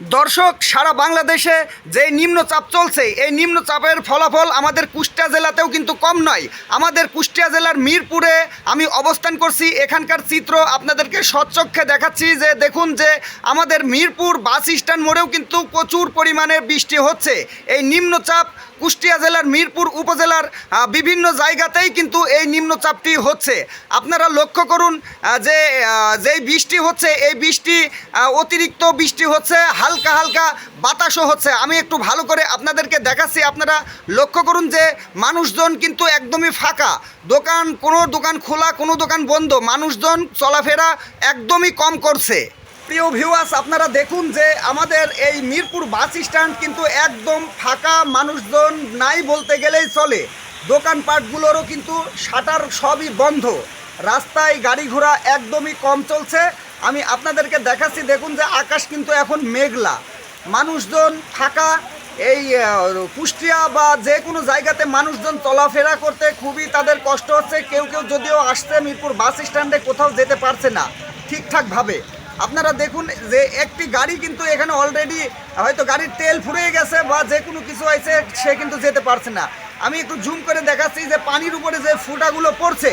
দর্শক, সারা বাংলাদেশে যে নিম্নচাপ চলছে, এই নিম্নচাপের ফলাফল আমাদের কুষ্টিয়া জেলাতেও কিন্তু কম নয়। আমাদের কুষ্টিয়া জেলার মিরপুরে আমি অবস্থান করছি। এখানকার চিত্র আপনাদেরকে সচক্ষে দেখাচ্ছি যে দেখুন যে আমাদের মিরপুর বাস স্ট্যান্ড মোড়েও কিন্তু প্রচুর পরিমাণে বৃষ্টি হচ্ছে। এই নিম্নচাপ কুষ্টিয়া জেলার, মিরপুর উপজেলার বিভিন্ন জায়গাতেই কিন্তু এই নিম্নচাপটি হচ্ছে। আপনারা লক্ষ্য করুন যে যেই বৃষ্টি হচ্ছে, এই বৃষ্টি অতিরিক্ত বৃষ্টি হচ্ছে, হালকা হালকা বাতাসও হচ্ছে। আমি একটু ভালো করে আপনাদেরকে দেখাচ্ছি, আপনারা লক্ষ্য করুন যে মানুষজন কিন্তু একদমই ফাঁকা। দোকান, কোনো দোকান খোলা, কোনো দোকান বন্ধ। মানুষজন চলাফেরা একদমই কম করছে। প্রিয় ভিউয়ার্স আপনারা দেখুন যে আমাদের এই মিরপুর বাস স্ট্যান্ড কিন্তু একদম ফাঁকা, মানুষজন নাই বলতে গেলেই চলে। দোকানপাটগুলোরও কিন্তু শাটার সবই বন্ধ। রাস্তায় গাড়ি ঘোড়া একদমই কম চলছে। আমি আপনাদেরকে দেখাচ্ছি, দেখুন যে আকাশ কিন্তু এখন মেঘলা। মানুষজন ফাঁকা, এই কুষ্টিয়া বা যে কোনো জায়গাতে মানুষজন চলাফেরা করতে খুবই তাদের কষ্ট হচ্ছে। কেউ কেউ যদিও আসছে মিরপুর বাস স্ট্যান্ডে, কোথাও যেতে পারছে না ঠিকঠাকভাবে। আপনারা দেখুন যে একটি গাড়ি কিন্তু এখানে অলরেডি হয়তো গাড়ির তেল ফুরিয়ে গেছে বা যে কোনো কিছু হয়েছে, সে কিন্তু যেতে পারছে না। আমি একটু জুম করে দেখাচ্ছি যে পানির উপরে যে ফুটাগুলো পড়ছে,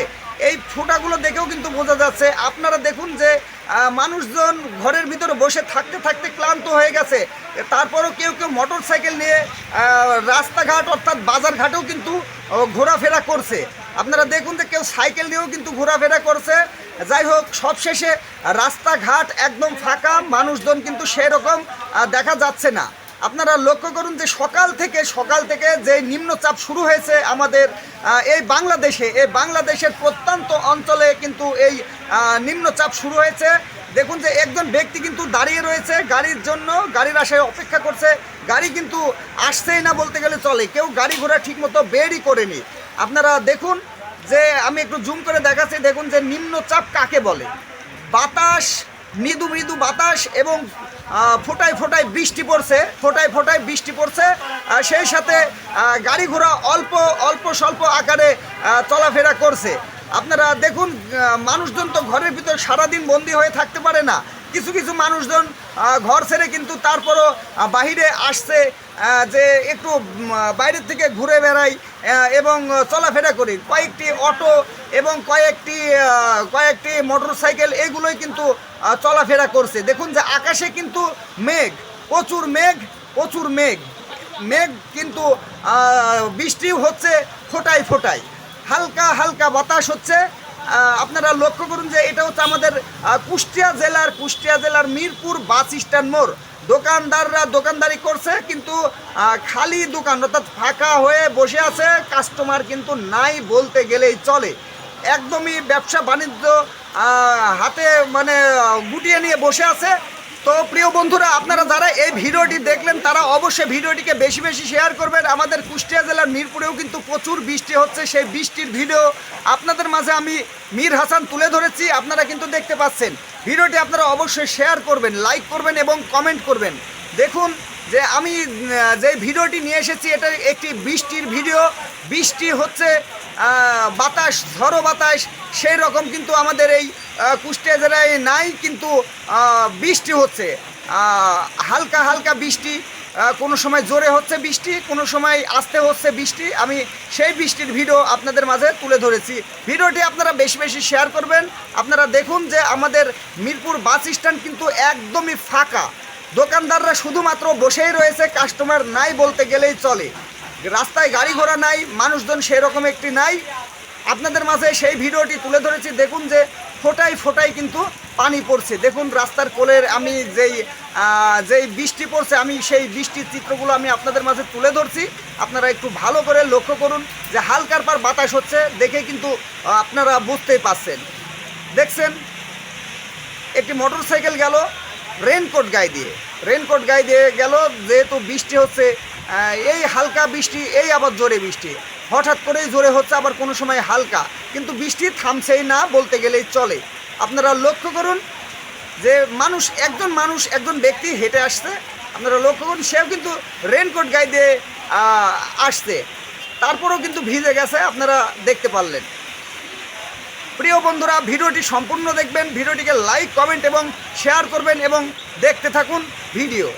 এই ফুটাগুলো দেখেও কিন্তু বোঝা যাচ্ছে। আপনারা দেখুন যে মানুষজন ঘরের ভিতরে বসে থাকতে থাকতে ক্লান্ত হয়ে গেছে। তারপরও কেউ কেউ মোটর সাইকেল নিয়ে রাস্তাঘাট অর্থাৎ বাজারঘাটেও কিন্তু ঘোরাফেরা করছে। আপনারা দেখুন যে কেউ সাইকেল নিয়েও কিন্তু ঘোরাফেরা করছে। যাই হোক, সবশেষে রাস্তাঘাট একদম ফাঁকা, মানুষজন কিন্তু সেরকম দেখা যাচ্ছে না। আপনারা লক্ষ্য করুন যে সকাল থেকে সকাল থেকে যে নিম্নচাপ শুরু হয়েছে আমাদের এই বাংলাদেশে, এই বাংলাদেশের প্রত্যন্ত অঞ্চলে কিন্তু এই নিম্নচাপ শুরু হয়েছে। দেখুন যে একজন ব্যক্তি কিন্তু দাঁড়িয়ে রয়েছে গাড়ির জন্য, গাড়ির আশায় অপেক্ষা করছে। গাড়ি কিন্তু আসছেই না বলতে গেলে চলে। কেউ গাড়ি ঘোড়া ঠিকমতো বেরই করেনি। আপনারা দেখুন যে আমি একটু জুম করে দেখাচ্ছি, দেখুন যে নিম্নচাপ কাকে বলে? বাতাস, মৃদু মৃদু বাতাস এবং ফোটায় ফোটায় বৃষ্টি পড়ছে, ফোটায় ফোটায় বৃষ্টি পড়ছে। সেই সাথে গাড়ি ঘোড়া অল্প অল্প স্বল্প আকারে চলাফেরা করছে। আপনারা দেখুন মানুষজন তো ঘরের ভিতর সারাদিন বন্দি হয়ে থাকতে পারে না। কিছু কিছু মানুষজন ঘর ছেড়ে কিন্তু তারপরও বাহিরে আসছে যে একটু বাইরের থেকে ঘুরে বেড়াই এবং চলাফেরা করি। কয়েকটি অটো এবং কয়েকটি কয়েকটি মোটর সাইকেল এগুলোই কিন্তু চলাফেরা করছে। দেখুন যে আকাশে কিন্তু মেঘ, প্রচুর মেঘ প্রচুর মেঘ। মেঘ কিন্তু বৃষ্টিও হচ্ছে ফোটায় ফোটায়। হালকা হালকা বাতাস হচ্ছে। আপনারা লক্ষ্য করুন যে এটা হচ্ছে আমাদের কুষ্টিয়া জেলার কুষ্টিয়া জেলার মিরপুর বাস স্ট্যান্ড মোড়। দোকানদাররা দোকানদারি করছে, কিন্তু খালি দোকান, অর্থাৎ ফাঁকা হয়ে বসে আছে কাস্টমার কিন্তু নাই বলতে গেলেই চলে। একদমই ব্যবসা বাণিজ্য হাতে মানে গুটিয়ে নিয়ে বসে আছে। তো প্রিয় বন্ধুরা, আপনারা যারা এই ভিডিওটি দেখলেন, তারা অবশ্যই ভিডিওটিকে বেশি বেশি শেয়ার করবেন। আমাদের কুষ্টিয়া জেলার মিরপুরেও কিন্তু প্রচুর বৃষ্টি হচ্ছে। সেই বৃষ্টির ভিডিও আপনাদের মাঝে আমি মীর হাসান তুলে ধরেছি। আপনারা কিন্তু দেখতে পাচ্ছেন। ভিডিওটি আপনারা অবশ্যই শেয়ার করবেন লাইক করবেন এবং কমেন্ট করবেন। দেখুন যে আমি যে ভিডিওটি নিয়ে এসেছি, এটা একটি বৃষ্টির ভিডিও। বৃষ্টি হচ্ছে বাতাস, ঝড়ো বাতাস, সেই রকম কিন্তু আমাদের এই কুষ্টিয়া জেলায় নাই কিন্তু বৃষ্টি হচ্ছে। হালকা হালকা বৃষ্টি কোনো সময় জোরে হচ্ছে বৃষ্টি, কোনো সময় আসতে হচ্ছে বৃষ্টি। আমি সেই বৃষ্টির ভিডিও আপনাদের মাঝে তুলে ধরেছি। ভিডিওটি আপনারা বেশি বেশি শেয়ার করবেন। আপনারা দেখুন যে আমাদের মিরপুর বাস স্ট্যান্ড কিন্তু একদমই ফাঁকা। দোকানদাররা শুধুমাত্র বসেই রয়েছে, কাস্টমার নাই বলতে গেলেই চলে। রাস্তায় গাড়ি ঘোড়া নাই, মানুষজন সেরকম একটি নাই। আপনাদের মাঝে সেই ভিডিওটি তুলে ধরেছি, দেখুন যে ফোটাই ফোটাই কিন্তু পানি পড়ছে। দেখুন রাস্তার কোলের আমি যেই যেই বৃষ্টি পড়ছে, আমি সেই বৃষ্টির চিত্রগুলো আমি আপনাদের মাঝে তুলে ধরছি। আপনারা একটু ভালো করে লক্ষ্য করুন যে হালকার পার বাতাস হচ্ছে, দেখে কিন্তু আপনারা বুঝতেই পারছেন। দেখছেন, একটি মোটর সাইকেল গেল রেনকোট গায়ে দিয়ে। রেনকোট গায়ে দিয়ে গেল, যেহেতু বৃষ্টি হচ্ছে এই হালকা বৃষ্টি, এই আবার জোরে বৃষ্টি। হঠাৎ করেই জোরে হচ্ছে, আবার কোনো সময় হালকা। কিন্তু বৃষ্টি থামছেই না বলতে গেলেই চলে। আপনারা লক্ষ্য করুন যে মানুষ, একজন মানুষ, একজন ব্যক্তি হেঁটে আসছে। আপনারা লক্ষ্য করুন, সেও কিন্তু রেনকোট গায়ে দিয়ে আসছে। তারপরেও কিন্তু ভিজে গেছে, আপনারা দেখতে পারলেন। প্রিয় বন্ধুরা, ভিডিওটি সম্পূর্ণ দেখবেন। ভিডিওটিকে লাইক কমেন্ট এবং শেয়ার করবেন এবং দেখতে থাকুন ভিডিও।